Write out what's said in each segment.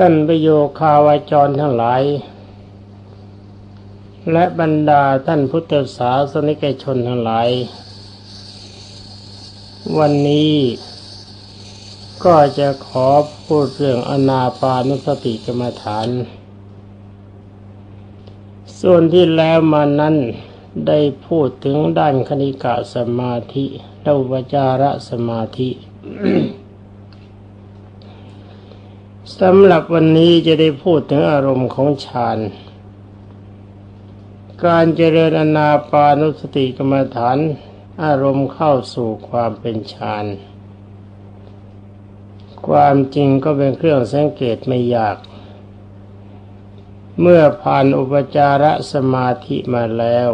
ท่านประโยคาวาจรทั้งหลาย และบรรดาท่านพุทธศาสนิกชนทั้งหลาย วันนี้ก็จะขอพูดเรื่องอนาปานุสติกรรมฐาน ส่วนที่แล้วมานั้นได้พูดถึงด้านคณิกะสมาธิและอุปจารสมาธิ สำหรับวันนี้จะได้พูดถึงอารมณ์ของฌาน การเจริญอนาปานุสติกรรมฐาน อารมณ์เข้าสู่ความเป็นฌาน ความจริงก็เป็นเครื่องสังเกตไม่ยาก เมื่อผ่านอุปจารสมาธิมาแล้ว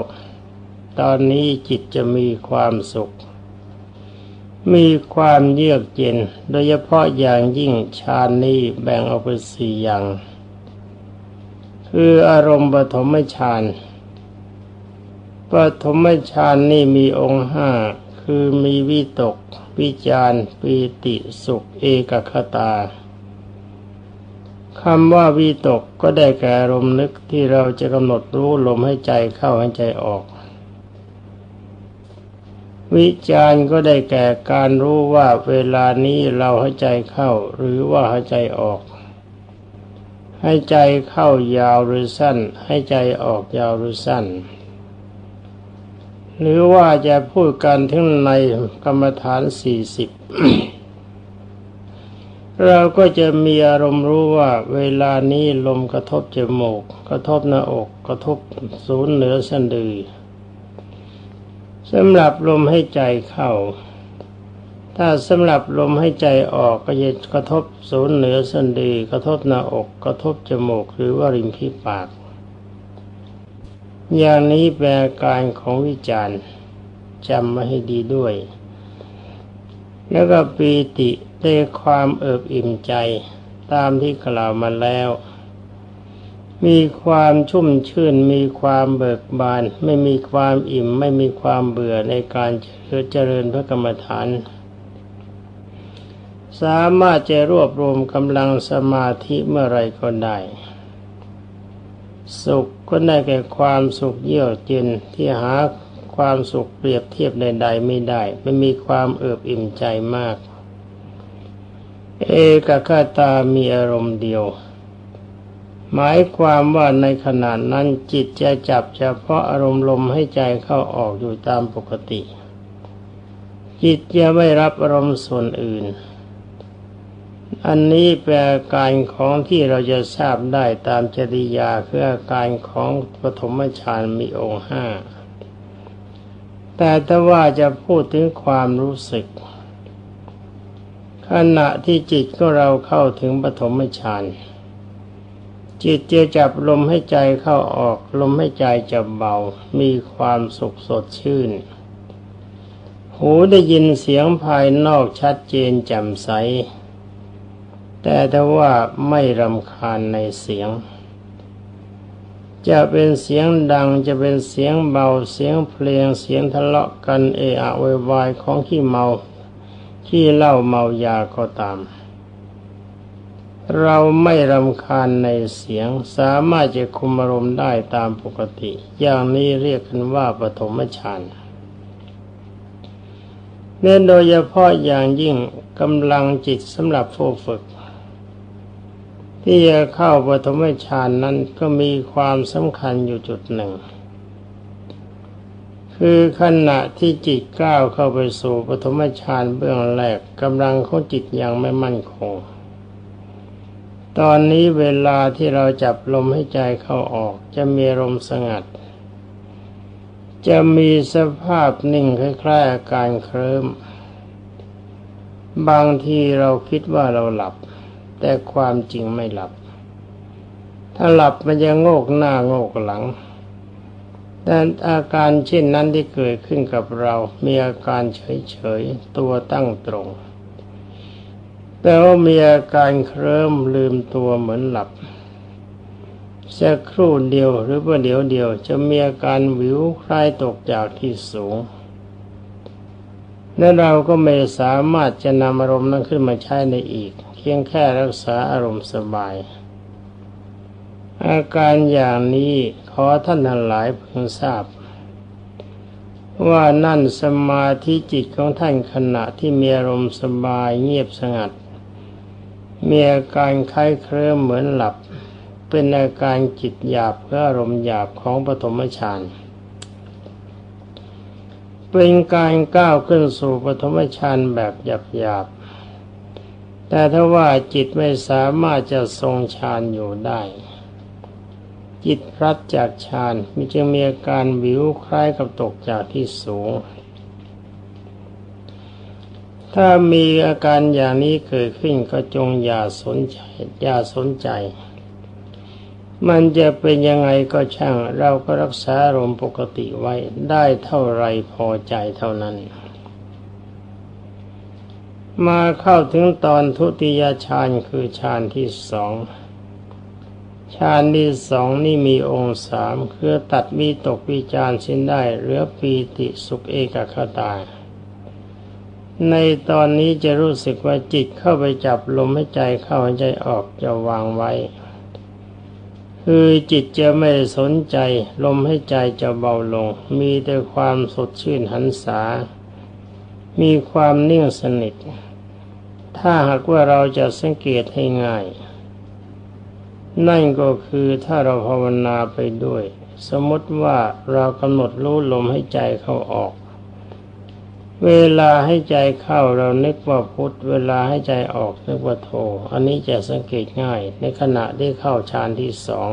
ตอนนี้จิตจะมีความสุข มีความเยือกเย็น โดยเฉพาะอย่างยิ่งฌานนี้แบ่งออกเป็นสี่อย่าง คืออารมณ์ปฐมฌานปฐมฌานนี่มีองค์ห้าคือมีวิตก วิจารปีติสุขเอกคตาคำว่าวิตกก็ได้แก่อารมณ์นึกที่เราจะกำหนดรู้ลมให้ใจเข้าให้ใจออก วิจารก็ได้แก่การรู้ว่าเวลานี้เราให้ใจเข้า หรือว่าให้ใจออก ให้ใจเข้ายาวหรือสั้น ให้ใจออกยาวหรือสั้น หรือว่าจะพูดกันถึงในกรรมฐานสี่สิบเราก็จะมีอารมณ์รู้ว่าเวลานี้ลมกระทบจมูก กระทบหน้าอก กระทบศูนย์เหนือสันดือ สำหรับลมให้ใจเข้า ถ้าสำหรับลมให้ใจออกก็จะกระทบศูนย์เหนือสันดี กระทบหน้าอกกระทบจมูกหรือว่าริมที่ปาก อย่างนี้แปลการของวิจารณ์จำมาให้ดีด้วย แล้วก็ปีติได้ความเอิบอิ่มใจตามที่กล่าวมาแล้ว มีความชุ่มชื่น มีความเบิกบาน ไม่มีความอิ่ม ไม่มีความเบื่อในการเจริญพระกรรมฐาน สามารถจะรวบรวมกำลังสมาธิเมื่อไรก็ได้ สุขก็ได้แก่ความสุขเยือกเย็นที่หาความสุขเปรียบเทียบใดๆไม่ได้ ไม่มีความเอิบอิ่มใจมาก เอกคตามีอารมณ์เดียว หมายความว่าในขณะนั้นจิตจะจับเฉพาะอารมณ์ลมให้ใจเข้าออกอยู่ตามปกติ จิตจะไม่รับอารมณ์ส่วนอื่น อันนี้แปลการของที่เราจะทราบได้ตามจริยาคืออาการของปฐมฌานมีองค์ห้าแต่ถ้าว่าจะพูดถึงความรู้สึก ขณะที่จิตก็เราเข้าถึงปฐมฌาน จิตจะจับลมให้ใจเข้าออก ลมให้ใจจะเบา มีความสุขสดชื่น หูได้ยินเสียงภายนอกชัดเจนแจ่มใส แต่ถ้าว่าไม่รำคาญในเสียง จะเป็นเสียงดังจะเป็นเสียงเบาเสียงเพลงเสียงทะเลาะกันเอะอะวายของขี้เมา ขี้เหล้าเมายาก็ตาม เราไม่รำคาญในเสียง สามารถจะคุมอารมณ์ได้ตามปกติ อย่างนี้เรียกกันว่าปฐมฌานเน้นโดยเฉพาะอย่างยิ่งกำลังจิตสำหรับผู้ฝึก ที่จะเข้าปฐมฌานนั้นก็มีความสำคัญอยู่จุดหนึ่ง คือขณะที่จิตก้าวเข้าไปสู่ปฐมฌานเบื้องแรกกำลังของจิตยังไม่มั่นคง ตอนนี้เวลาที่เราจับลมให้ใจเข้าออก จะมีลมสงัด จะมีสภาพนิ่งคล้ายๆอาการเคลิ้มบางทีเราคิดว่าเราหลับ แต่ความจริงไม่หลับ ถ้าหลับมันจะโงกหน้าโงกหลังแต่อาการเช่นนั้นที่เกิดขึ้นกับเรา มีอาการเฉยๆ ตัวตั้งตรง แต่ว่ามีอาการเคลิ้มลืมตัวเหมือนหลับสักครู่เดียวหรือว่าเดี๋ยวเดียว จะมีอาการวิวคล้ายตกจากที่สูง และเราก็ไม่สามารถจะนำอารมณ์นั้นขึ้นมาใช้ในอีกคิพียงแค่รักษาอารมณ์สบาย อาการอย่างนี้ขอท่านทั้งหลายพึงทราบ ว่านั่นสมาธิจิตของท่านขณะที่มีอารมณ์สบายเงียบสงัด มีอาการคล้ายเคลิ้มเหมือนหลับ เป็นอาการจิตหยาบเพื่ออารมณ์หยาบของปฐมฌานเป็นการก้าวขึ้นสู่ปฐมฌานแบบหยาบๆแต่ถ้าว่าจิตไม่สามารถจะทรงฌานอยู่ได้ จิตพลัดจากฌานมีจึงมีอาการวิวคล้ายกับตกจากที่สูง ถ้ามีอาการอย่างนี้เกิดขึ้นก็จงอย่าสนใจ อย่าสนใจ มันจะเป็นยังไงก็ช่าง เราก็รักษาอารมณ์ปกติไว้ได้เท่าไรพอใจเท่านั้น มาเข้าถึงตอนทุติยฌานคือฌานที่สองฌานที่สองนี่มีองค์สามคือตัดวิตกวิจารสิ้นได้เหลือปีติสุขเอกคตา ในตอนนี้จะรู้สึกว่าจิตเข้าไปจับลมให้ใจเข้าให้ใจออกจะวางไว้ คือจิตจะไม่สนใจ ลมให้ใจจะเบาลง มีแต่ความสดชื่นหันษา มีความนิ่งสนิท ถ้าหากว่าเราจะสังเกตให้ง่าย นั่นก็คือถ้าเราภาวนาไปด้วย สมมติว่าเรากำหนดรู้ลมให้ใจเข้าออก เวลาให้ใจเข้าเรานึกว่าพุทธเวลาให้ใจออกนึกว่าโทอันนี้จะสังเกตง่าย ในขณะที่เข้าฌานที่สอง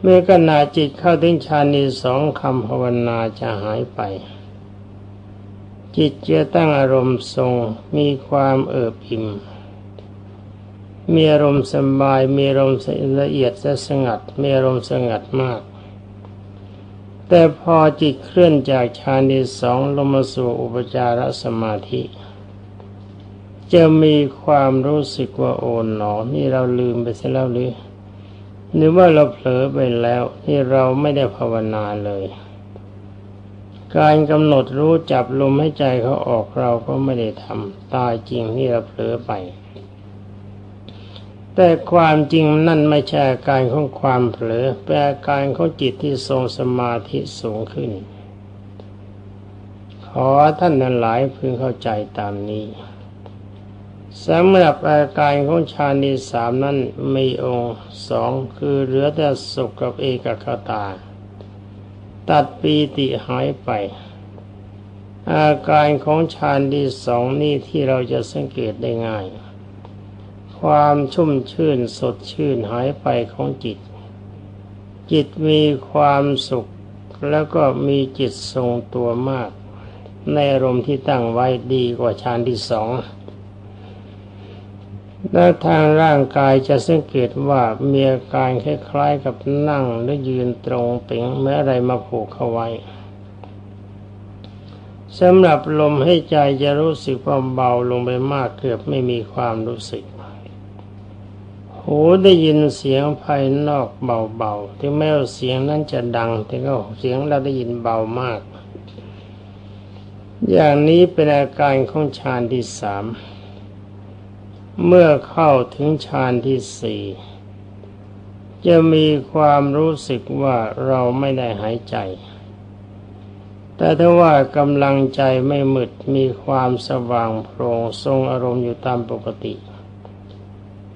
เมื่อขณะจิตเข้าถึงฌานที่สองคำภาวนาจะหายไป จิตจะตั้งอารมณ์ทรงมีความเอิบอิ่มมีอารมณ์สบายมีอารมณ์ละเอียดและสงัดมีอารมณ์สงัดมาก แต่พอจิตเคลื่อนจากฌานที่สองลงมาสู่อุปจารสมาธิ จะมีความรู้สึกว่าโอนหนอ นี่เราลืมไปเสียแล้วหรือหรือว่าเราเผลอไปแล้วนี่เราไม่ได้ภาวนาเลย การกำหนดรู้จับลมให้ใจเขาออกเราก็ไม่ได้ทำตายจริงนี่เราเผลอไป แต่ความจริงนั่นไม่ใช่อาการของความเผลอเป็นอาการของจิตที่ทรงสมาธิสูงขึ้น ขอท่านนั้นหลายพึงเข้าใจตามนี้สำหรับอาการของฌานที่สามนั้นมีองค์สองคือเหลือแต่สุขกับเอกคตา ตัดปีติหายไป อาการของฌานที่สองนี่ที่เราจะสังเกตได้ง่าย ความชุ่มชื่นสดชื่นหายไปของจิต จิตมีความสุขแล้วก็มีจิตทรงตัวมาก ในอารมณ์ที่ตั้งไว้ดีกว่าฌานที่สองและทางร่างกายจะสังเกตว่ามีอาการคล้ายๆกับนั่งหรือยืนตรงเป่งเมื่ออะไรมาผูกเข้าไว้สำหรับลมให้ใจจะรู้สึกว่าเบาลงไปมากเกือบไม่มีความรู้สึก หูได้ยินเสียงภายนอกเบาๆ ถึงแม้ว่าเสียงนั้นจะดัง แต่ก็เสียงเราได้ยินเบามาก อย่างนี้เป็นอาการของฌานที่สาม เมื่อเข้าถึงฌานที่สี่จะมีความรู้สึกว่าเราไม่ได้หายใจ แต่ถ้าว่ากำลังใจไม่มืดมีความสว่างโปร่งทรงอารมณ์อยู่ตามปกติ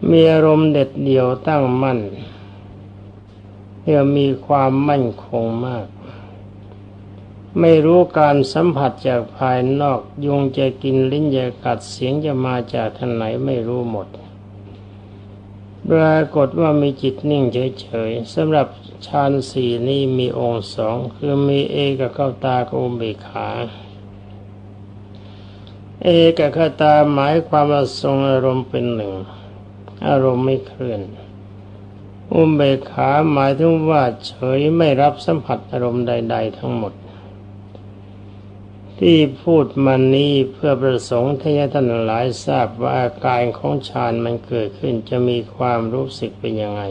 มีอารมณ์เด็ดเดี่ยวตั้งมั่นเรียมีความมั่นคงมาก ไม่รู้การสัมผัสจากภายนอก ยุงจะกินลิ้นจะกัดเสียงจะมาจากทางไหนไม่รู้หมดปรากฏว่ามีจิตนิ่งเฉยๆสำหรับฌานสี่นี้มีองค์สองคือมีเอกเข้าตากับอุเบกขาเอกคตาหมายความว่าทรงอารมณ์เป็นหนึ่ง อารมณ์ไม่เคลื่อน อุเบกขาหมายถึงว่าเฉยไม่รับสัมผัสอารมณ์ใด ๆ ทั้งหมด ที่พูดมานี้เพื่อประสงค์ที่ให้ท่านหลายทราบว่าอาการของฌานมันเกิดขึ้นจะมีความรู้สึกเป็นยังไง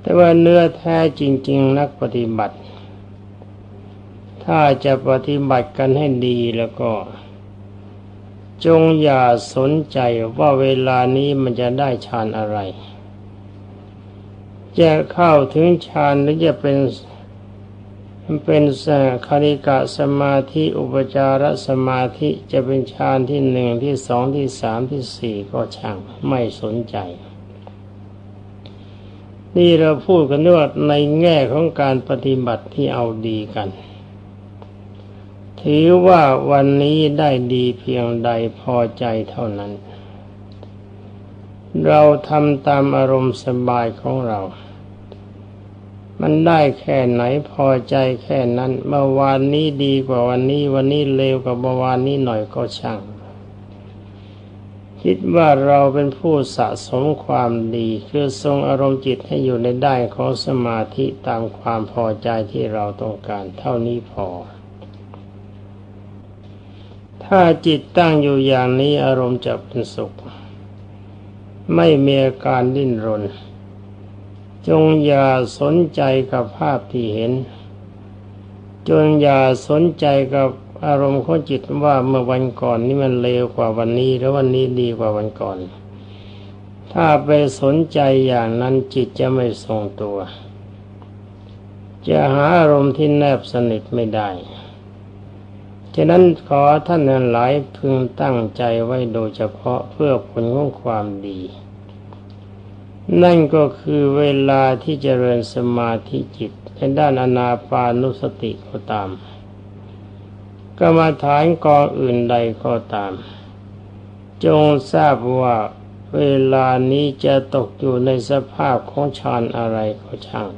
แต่ว่าเนื้อแท้จริง ๆ นักปฏิบัติ ถ้าจะปฏิบัติกันให้ดีแล้วก็ จงอย่าสนใจว่าเวลานี้มันจะได้ฌานอะไร จะเข้าถึงฌานหรือจะเป็นเป็นคาริกะสมาธิอุปจารสมาธิจะเป็นฌานที่หนึ่งที่สองที่สามที่สี่ก็ช่างไม่สนใจ นี่เราพูดกันว่าในแง่ของการปฏิบัติที่เอาดีกัน ถือว่าวันนี้ได้ดีเพียงใดพอใจเท่านั้น เราทำตามอารมณ์สบายของเรา มันได้แค่ไหนพอใจแค่นั้น เมื่อวานนี้ดีกว่าวันนี้ วันนี้เลวกว่าเมื่อวานนี้หน่อยก็ช่าง คิดว่าเราเป็นผู้สะสมความดีคือทรงอารมณ์จิตให้อยู่ในได้ของสมาธิตามความพอใจที่เราต้องการเท่านี้พอ ถ้าจิตตั้งอยู่อย่างนี้อารมณ์จะเป็นสุข ไม่มีอาการดิ้นรน จงอย่าสนใจกับภาพที่เห็น จงอย่าสนใจกับอารมณ์ของจิตว่าเมื่อวันก่อนนี้มันเลวกว่าวันนี้แล้ววันนี้ดีกว่าวันก่อน ถ้าไปสนใจอย่างนั้นจิตจะไม่ทรงตัว จะหาอารมณ์ที่แนบสนิทไม่ได้ ฉะนั้นขอท่านหลายพึงตั้งใจไว้โดยเฉพาะเพื่อผลของความดี นั่นก็คือเวลาที่เจริญสมาธิจิตในด้านอนาปานุสติก็ตามกรรมฐานกองอื่นใดก็ตาม จงทราบว่าเวลานี้จะตกอยู่ในสภาพของฌานอะไรก็ช่าง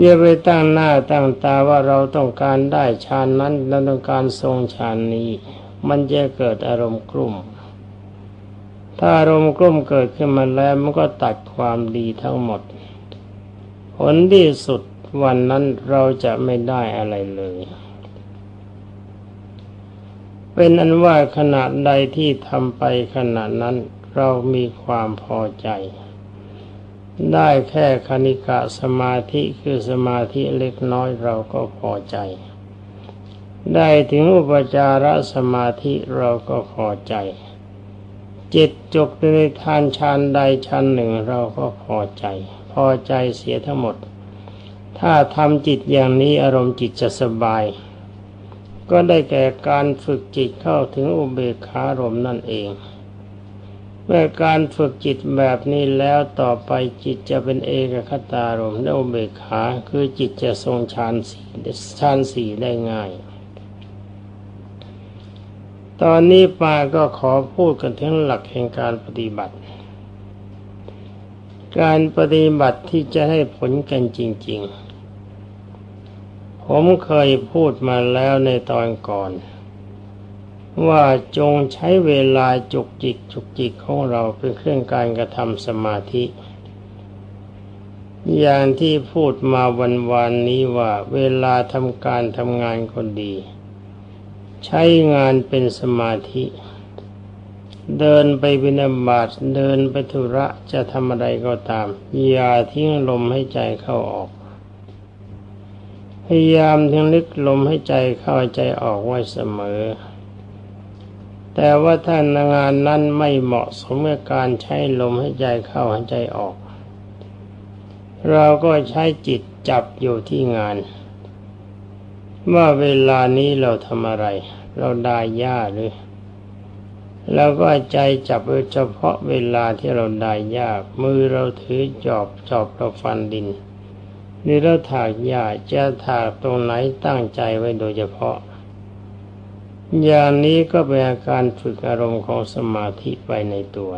อย่าไปตั้งหน้าตั้งตาว่าเราต้องการได้ฌานนั้นเราต้องการทรงฌานนี้ มันจะเกิดอารมณ์กลุ่ม ถ้าอารมณ์กลุ้มเกิดขึ้นมาแล้วมันก็ตัดความดีทั้งหมด ผลที่สุดวันนั้นเราจะไม่ได้อะไรเลย เป็นอันว่าขณะใดที่ทำไปขณะนั้นเรามีความพอใจ ได้แค่คณิกะสมาธิคือสมาธิเล็กน้อยเราก็พอใจ ได้ถึงอุปจารสมาธิเราก็พอใจ จิตจบในทานชานใดชานหนึ่งเราก็พอใจ พอใจเสียทั้งหมด ถ้าทำจิตอย่างนี้อารมณ์จิตจะสบาย ก็ได้แก่การฝึกจิตเข้าถึงอุเบกขารมนั่นเอง เมื่อการฝึกจิตแบบนี้แล้วต่อไปจิตจะเป็นเอกคตารมและอุเบกขาคือจิตจะทรงฌานสีฌานสีได้ง่าย ตอนนี้ปาก็ขอพูดกันถึงหลักแห่งการปฏิบัติ การปฏิบัติที่จะให้ผลกันจริง ๆ ผมเคยพูดมาแล้วในตอนก่อน ว่าจงใช้เวลาจุกจิกจุกจิกของเราเป็นเครื่องการกระทำสมาธิ อย่างที่พูดมาวันวานนี้ว่าเวลาทำการทำงานคนดี ใช้งานเป็นสมาธิ เดินไปบินาบาตเดินไปธุระจะทำอะไรก็ตาม อย่าทิ้งลมให้ใจเข้าออก พยายามทิ้งลึกลมให้ใจเข้าใจออกไว้เสมอ แต่ว่าถ้างานนั้นไม่เหมาะสมกับการใช้ลมให้ใจเข้าให้ใจออก เราก็ใช้จิตจับอยู่ที่งาน ว่าเวลานี้เราทำอะไร เราได้ยาหรือแล้วก็ใจจับเฉพาะเวลาที่เราได้ยามือเราถือจอบจอบเราฟันดินนี่เราถากหญ้าจะถากตรงไหนตั้งใจไว้โดยเฉพาะ อย่างนี้ก็เป็นอาการฝึกอารมณ์ของสมาธิไปในตัว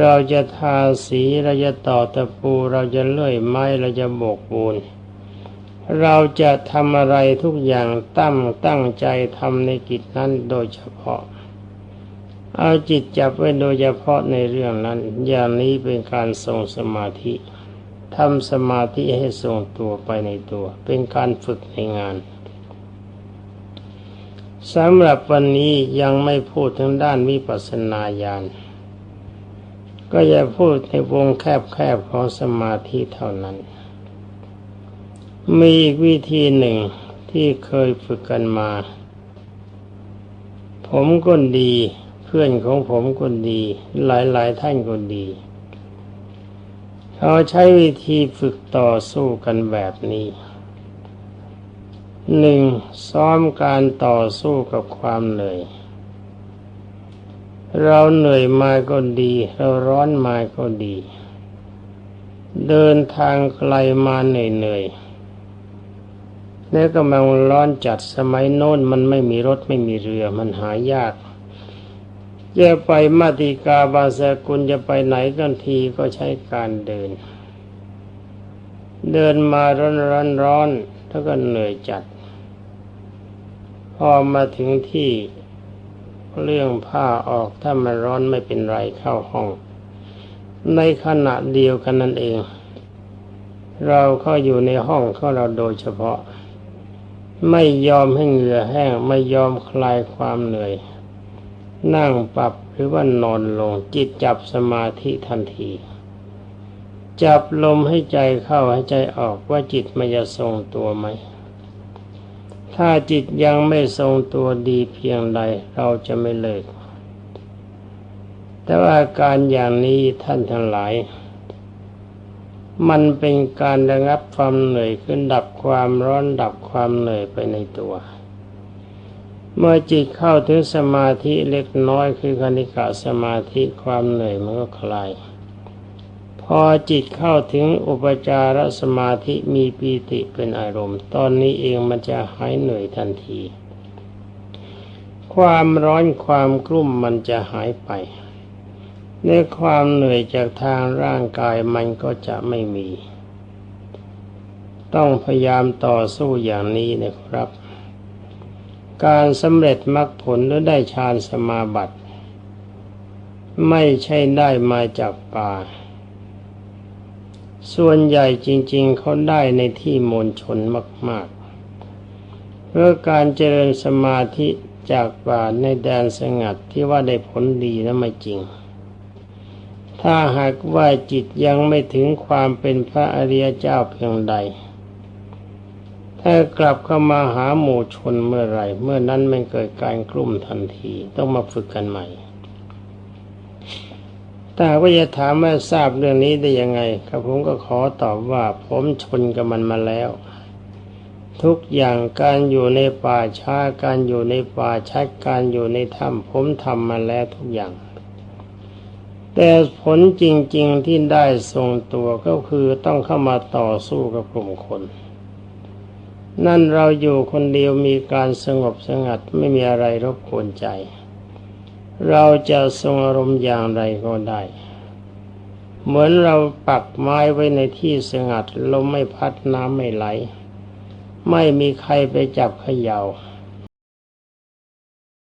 เราจะทาสีเราจะต่อตะปูเราจะเลื่อยไม้เราจะโบกปูน เราจะทำอะไรทุกอย่างตั้งตั้งใจทำในกิจนั้นโดยเฉพาะ เอาจิตจับไว้โดยเฉพาะในเรื่องนั้น อย่างนี้เป็นการทรงสมาธิทำสมาธิให้ทรงตัวไปในตัว เป็นการฝึกในงาน สำหรับวันนี้ยังไม่พูดถึงด้านวิปัสสนาญาณก็อย่พูดในวงแคบๆของสมาธิเท่านั้น มีวิธีหนึ่งที่เคยฝึกกันมา ผมก็ดี เพื่อนของผมก็ดี หลายๆท่านก็ดี เขาใช้วิธีฝึกต่อสู้กันแบบนี้ หนึ่งซ้อมการต่อสู้กับความเหนื่อย เราเหนื่อยมาก็ดี เราร้อนมาก็ดี เดินทางไกลมาเหนื่อยๆแล้วกำลังร้อนจัดสมัยโน้นมันไม่มีรถไม่มีเรือมันหายากจะไปมาติกาบาสกุลจะไปไหนกันทีก็ใช้การเดิน เดินมาร้อนร้อนร้อนแล้วก็เหนื่อยจัด พอมาถึงที่เรื่องผ้าออกถ้ามันร้อนไม่เป็นไรเข้าห้อง ในขณะเดียวกันนั่นเอง เราเข้าอยู่ในห้องของเราโดยเฉพาะ ไม่ยอมให้เหงื่อแห้งไม่ยอมคลายความเหนื่อย นั่งปรับหรือว่านอนลงจิตจับสมาธิทันที จับลมให้ใจเข้าให้ใจออกว่าจิตมันจะทรงตัวไหม ถ้าจิตยังไม่ทรงตัวดีเพียงใดเราจะไม่เลิก แต่ว่าการอย่างนี้ท่านทั้งหลาย มันเป็นการระงับความเหนื่อยขึ้นดับความร้อนดับความเหนื่อยไปในตัว เมื่อจิตเข้าถึงสมาธิเล็กน้อยคือคณิกะสมาธิความเหนื่อยมันก็คลาย พอจิตเข้าถึงอุปจารสมาธิมีปีติเป็นอารมณ์ ตอนนี้เองมันจะหายเหนื่อยทันที ความร้อนความกลุ่มมันจะหายไปในความเหนื่อยจากทางร่างกายมันก็จะไม่มี ต้องพยายามต่อสู้อย่างนี้นะครับ การสำเร็จมรรคผลหรือได้ฌานสมาบัติ ไม่ใช่ได้มาจากป่า ส่วนใหญ่จริง ๆเขาได้ในที่มณชนมาก ๆ เพื่อการเจริญสมาธิจากป่าในแดนสงัดที่ว่าได้ผลดีนะไม่จริง ถ้าหากว่าจิตยังไม่ถึงความเป็นพระอริยเจ้าเพียงใด ถ้ากลับเข้ามาหาหมู่ชนเมื่อไรเมื่อนั้นมันเกิดการกลุ่มทันทีต้องมาฝึกกันใหม่ ถ้าว่าจะถามว่าทราบเรื่องนี้ได้ยังไงครับผมก็ขอตอบว่าผมชนกับมันมาแล้ว ทุกอย่างการอยู่ในป่าช้าการอยู่ในป่าชัดการอยู่ในถ้ำผมทำมาแล้วทุกอย่าง แต่ผลจริง ๆที่ได้ทรงตัวก็คือต้องเข้ามาต่อสู้กับกลุ่มคน นั่นเราอยู่คนเดียวมีการสงบสงัดไม่มีอะไรรบกวนใจ เราจะทรงอารมณ์อย่างไรก็ได้ เหมือนเราปักไม้ไว้ในที่สงัดลมไม่พัดน้ำไม่ไหล ไม่มีใครไปจับเขยา่า